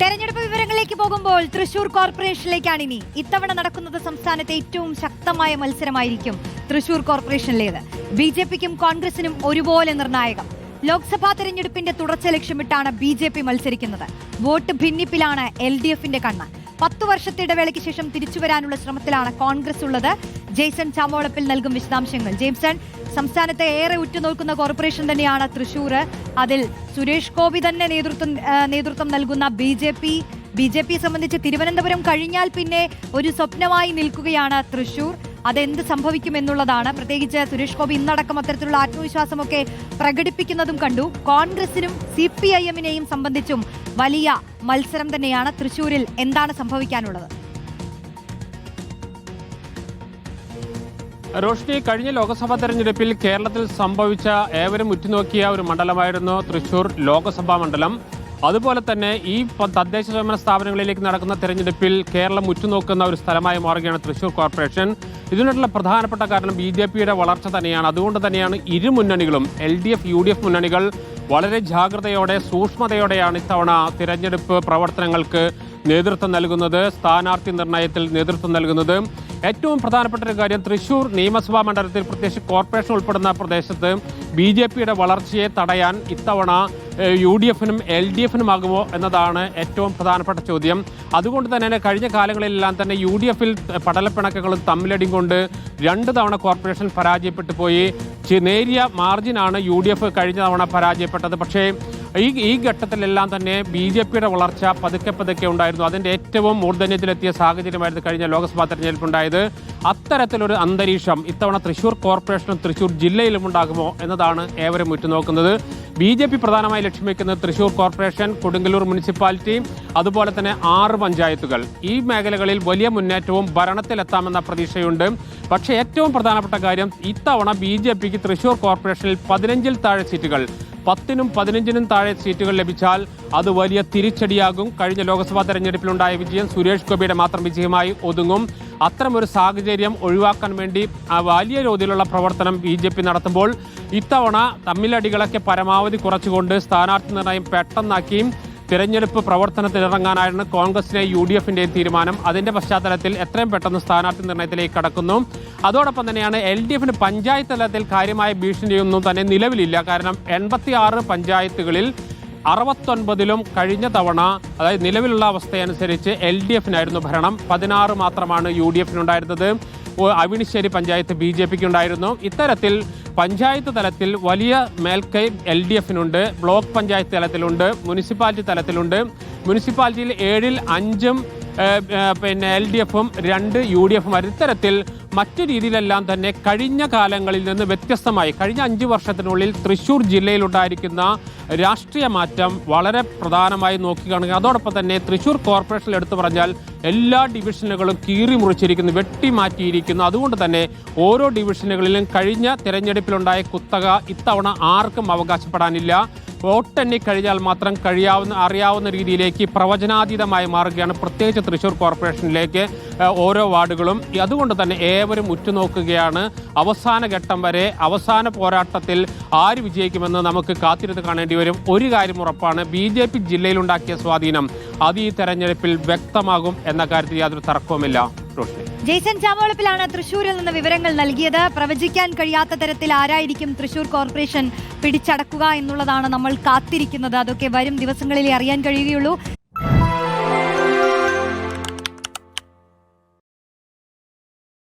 തെരഞ്ഞെടുപ്പ് വിവരങ്ങളിലേക്ക് പോകുമ്പോൾ തൃശൂർ കോർപ്പറേഷനിലേക്കാണ് ഇനി. ഇത്തവണ നടക്കുന്നത് സംസ്ഥാനത്തെ ഏറ്റവും ശക്തമായ മത്സരമായിരിക്കും തൃശൂർ കോർപ്പറേഷനിലേത്. ബി ജെ പിക്കും കോൺഗ്രസിനും ഒരുപോലെ നിർണായകം. ലോക്സഭാ തെരഞ്ഞെടുപ്പിന്റെ തുടർച്ച ലക്ഷ്യമിട്ടാണ് ബി ജെ പി മത്സരിക്കുന്നത്. വോട്ട് ഭിന്നിപ്പിലാണ് എൽ ഡി എഫിന്റെ കണ്ണ്. പത്തു വർഷത്തെ ഇടവേളയ്ക്ക് ശേഷം തിരിച്ചുവരാനുള്ള ശ്രമത്തിലാണ് കോൺഗ്രസ് ഉള്ളത്. ജെയ്സൺ ചാമോളപ്പിൽ നൽകും വിശദാംശങ്ങൾ. ജെയിംസൺ സംസ്ഥാനത്തെ ഏറെ ഉറ്റുനോക്കുന്ന കോർപ്പറേഷൻ തന്നെയാണ് തൃശൂർ അതിൽ സുരേഷ് ഗോപി തന്നെ നേതൃത്വം നേതൃത്വം നൽകുന്ന B J P. B J P സംബന്ധിച്ച് തിരുവനന്തപുരം കഴിഞ്ഞാൽ പിന്നെ ഒരു സ്വപ്നമായി നിൽക്കുകയാണ് തൃശൂർ. അതെന്ത് സംഭവിക്കുമെന്നുള്ളതാണ് പ്രത്യേകിച്ച് സുരേഷ് ഗോപി ഇന്നടക്കം അത്തരത്തിലുള്ള ആത്മവിശ്വാസമൊക്കെ പ്രകടിപ്പിക്കുന്നതും കണ്ടു. കോൺഗ്രസിനും സി പി ഐ എമ്മിനെയും സംബന്ധിച്ചും വലിയ മത്സരം തന്നെയാണ് തൃശൂരിൽ എന്താണ് സംഭവിക്കാനുള്ളത്? റോഷ്നി കഴിഞ്ഞ ലോക്സഭാ തെരഞ്ഞെടുപ്പിൽ കേരളത്തിൽ സംഭവിച്ച ഏവരും ഉറ്റുനോക്കിയ ഒരു മണ്ഡലമായിരുന്നു തൃശൂർ ലോക്സഭാ മണ്ഡലം. അതുപോലെ തന്നെ ഈ തദ്ദേശ സ്വയംഭരണ സ്ഥാപനങ്ങളിലേക്ക് നടക്കുന്ന തെരഞ്ഞെടുപ്പിൽ കേരളം ഉറ്റുനോക്കുന്ന ഒരു സ്ഥലമായി മാറുകയാണ് തൃശൂർ കോർപ്പറേഷൻ. ഇതിനുള്ള പ്രധാനപ്പെട്ട കാരണം ബി ജെ പിയുടെ വളർച്ച തന്നെയാണ്. അതുകൊണ്ട് തന്നെയാണ് ഇരു മുന്നണികളും L D F U D F മുന്നണികൾ വളരെ ജാഗ്രതയോടെ സൂക്ഷ്മതയോടെയാണ് ഇത്തവണ തിരഞ്ഞെടുപ്പ് പ്രവർത്തനങ്ങൾക്ക് നേതൃത്വം നൽകുന്നത് സ്ഥാനാർത്ഥി നിർണയത്തിൽ നേതൃത്വം നൽകുന്നത്. ഏറ്റവും പ്രധാനപ്പെട്ട ഒരു കാര്യം തൃശൂർ നിയമസഭാ മണ്ഡലത്തിൽ പ്രത്യേകിച്ച് കോർപ്പറേഷൻ ഉൾപ്പെടുന്ന പ്രദേശത്ത് ബി ജെ പിയുടെ വളർച്ചയെ തടയാൻ ഇത്തവണ യു ഡി എഫിനും എൽ ഡി എഫിനുമാകുമോ എന്നതാണ് ഏറ്റവും പ്രധാനപ്പെട്ട ചോദ്യം. അതുകൊണ്ട് തന്നെ കഴിഞ്ഞ കാലങ്ങളിലെല്ലാം തന്നെ യു ഡി എഫിൽ പടലപ്പിണക്കങ്ങളും തമ്മിലടിയും കൊണ്ട് രണ്ട് തവണ കോർപ്പറേഷൻ പരാജയപ്പെട്ടു പോയി. നേരിയ മാർജിനാണ് യു ഡി എഫ് കഴിഞ്ഞ തവണ പരാജയപ്പെട്ടത്. പക്ഷേ ഈ ഈ ഘട്ടത്തിലെല്ലാം തന്നെ ബി ജെ പിയുടെ വളർച്ച പതുക്കെ പതുക്കെ ഉണ്ടായിരുന്നു. അതിന്റെ ഏറ്റവും മൂർധന്യത്തിലെത്തിയ സാഹചര്യമായിരുന്നു കഴിഞ്ഞ ലോക്സഭാ തെരഞ്ഞെടുപ്പുണ്ടായത് അത്തരത്തിലൊരു അന്തരീക്ഷം ഇത്തവണ തൃശൂർ കോർപ്പറേഷനും തൃശൂർ ജില്ലയിലും ഉണ്ടാകുമോ എന്നതാണ് ഏവരും ഉറ്റുനോക്കുന്നത്. ബി ജെ പി പ്രധാനമായി ലക്ഷ്യം വയ്ക്കുന്നത് തൃശൂർ കോർപ്പറേഷൻ കൊടുങ്ങല്ലൂർ മുനിസിപ്പാലിറ്റി അതുപോലെ തന്നെ ആറ് പഞ്ചായത്തുകൾ. ഈ മേഖലകളിൽ വലിയ മുന്നേറ്റവും ഭരണത്തിലെത്താമെന്ന പ്രതീക്ഷയുണ്ട്. പക്ഷേ ഏറ്റവും പ്രധാനപ്പെട്ട കാര്യം ഇത്തവണ ബി ജെ പിക്ക് തൃശൂർ കോർപ്പറേഷനിൽ പതിനഞ്ചിൽ താഴെ സീറ്റുകൾ. പത്തിനും പതിനഞ്ചിനും താഴെ സീറ്റുകൾ ലഭിച്ചാൽ അത് വലിയ തിരിച്ചടിയാകും. കഴിഞ്ഞ ലോക്സഭാ തെരഞ്ഞെടുപ്പിലുണ്ടായ വിജയം സുരേഷ് ഗോപിയുടെ മാത്രം വിജയമായി ഒതുങ്ങും. അത്തരമൊരു സാഹചര്യം ഒഴിവാക്കാൻ വേണ്ടി വലിയ തോതിലുള്ള പ്രവർത്തനം ബി ജെ പി നടത്തുമ്പോൾ ഇത്തവണ തമ്മിലടികളൊക്കെ പരമാവധി കുറച്ചുകൊണ്ട് സ്ഥാനാർത്ഥി നിർണയം പെട്ടെന്നാക്കിയും തിരഞ്ഞെടുപ്പ് പ്രവർത്തനത്തിനിറങ്ങാനായിരുന്നു കോൺഗ്രസിനെ യു ഡി എഫിന്റെയും തീരുമാനം. അതിന്റെ പശ്ചാത്തലത്തിൽ എത്രയും പെട്ടെന്ന് സ്ഥാനാർത്ഥി നിർണയത്തിലേക്ക് കടക്കുന്നു. അതോടൊപ്പം തന്നെയാണ് എൽ ഡി എഫിന് പഞ്ചായത്ത് തലത്തിൽ കാര്യമായ ഭീഷണിയൊന്നും തന്നെ നിലവിലില്ല. കാരണം എൺപത്തി ആറ് പഞ്ചായത്തുകളിൽ അറുപത്തൊൻപതിലും കഴിഞ്ഞ തവണ അതായത് നിലവിലുള്ള അവസ്ഥയനുസരിച്ച് എൽ ഡി എഫിനായിരുന്നു ഭരണം. പതിനാറ് മാത്രമാണ് യു ഡി എഫിനുണ്ടായിരുന്നത് അവിണിശ്ശേരി പഞ്ചായത്ത് ബി ജെ പിക്ക് ഉണ്ടായിരുന്നു. ഇത്തരത്തിൽ പഞ്ചായത്ത് തലത്തിൽ വലിയ മേൽക്കൈ എൽ ഡി എഫിനുണ്ട്. ബ്ലോക്ക് പഞ്ചായത്ത് തലത്തിലുണ്ട്. മുനിസിപ്പാലിറ്റി തലത്തിലുണ്ട്. മുനിസിപ്പാലിറ്റിയിൽ ഏഴിൽ അഞ്ചും പിന്നെ എൽ ഡി എഫും രണ്ട് യു ഡി എഫും ഇത്തരത്തിൽ മറ്റു രീതിയിലെല്ലാം തന്നെ കഴിഞ്ഞ കാലങ്ങളിൽ നിന്ന് വ്യത്യസ്തമായി കഴിഞ്ഞ അഞ്ച് വർഷത്തിനുള്ളിൽ തൃശ്ശൂർ ജില്ലയിലുണ്ടായിരിക്കുന്ന രാഷ്ട്രീയ മാറ്റം വളരെ പ്രധാനമായി നോക്കിക്കാണുക. അതോടൊപ്പം തന്നെ തൃശ്ശൂർ കോർപ്പറേഷനിൽ എടുത്തു പറഞ്ഞാൽ എല്ലാ ഡിവിഷനുകളും കീറി മുറിച്ചിരിക്കുന്നു വെട്ടിമാറ്റിയിരിക്കുന്നു. അതുകൊണ്ട് തന്നെ ഓരോ ഡിവിഷനുകളിലും കഴിഞ്ഞ തിരഞ്ഞെടുപ്പിലുണ്ടായ കുത്തക ഇത്തവണ ആർക്കും അവകാശപ്പെടാനില്ല. വോട്ടെണ്ണി കഴിഞ്ഞാൽ മാത്രം കഴിയാവുന്ന അറിയാവുന്ന രീതിയിലേക്ക് പ്രവചനാതീതമായി മാറുകയാണ് പ്രത്യേകിച്ച് തൃശ്ശൂർ കോർപ്പറേഷനിലേക്ക് ഓരോ വാർഡുകളും. അതുകൊണ്ട് തന്നെ ഏവരും ഉറ്റുനോക്കുകയാണ്. അവസാന ഘട്ടം വരെ അവസാന പോരാട്ടത്തിൽ ആര് വിജയിക്കുമെന്ന് നമുക്ക് കാത്തിരുന്ന് കാണേണ്ടി വരും. ഒരു കാര്യം ഉറപ്പാണ് ബി ജെ പി ജില്ലയിലുണ്ടാക്കിയ സ്വാധീനം അത് ഈ തെരഞ്ഞെടുപ്പിൽ വ്യക്തമാകും എന്ന കാര്യത്തിൽ യാതൊരു തർക്കവുമില്ല. ജെയ്സൺ ചാമോളപ്പിലാണ് തൃശൂരിൽ നിന്ന് വിവരങ്ങൾ നൽകിയത്. പ്രവചിക്കാൻ കഴിയാത്ത തരത്തിൽ ആരായിരിക്കും തൃശൂർ കോർപ്പറേഷൻ പിടിച്ചടക്കുക എന്നുള്ളതാണ് നമ്മൾ കാത്തിരിക്കുന്നത്. അതൊക്കെ വരും ദിവസങ്ങളിലേ അറിയാൻ കഴിയുകയുള്ളൂ.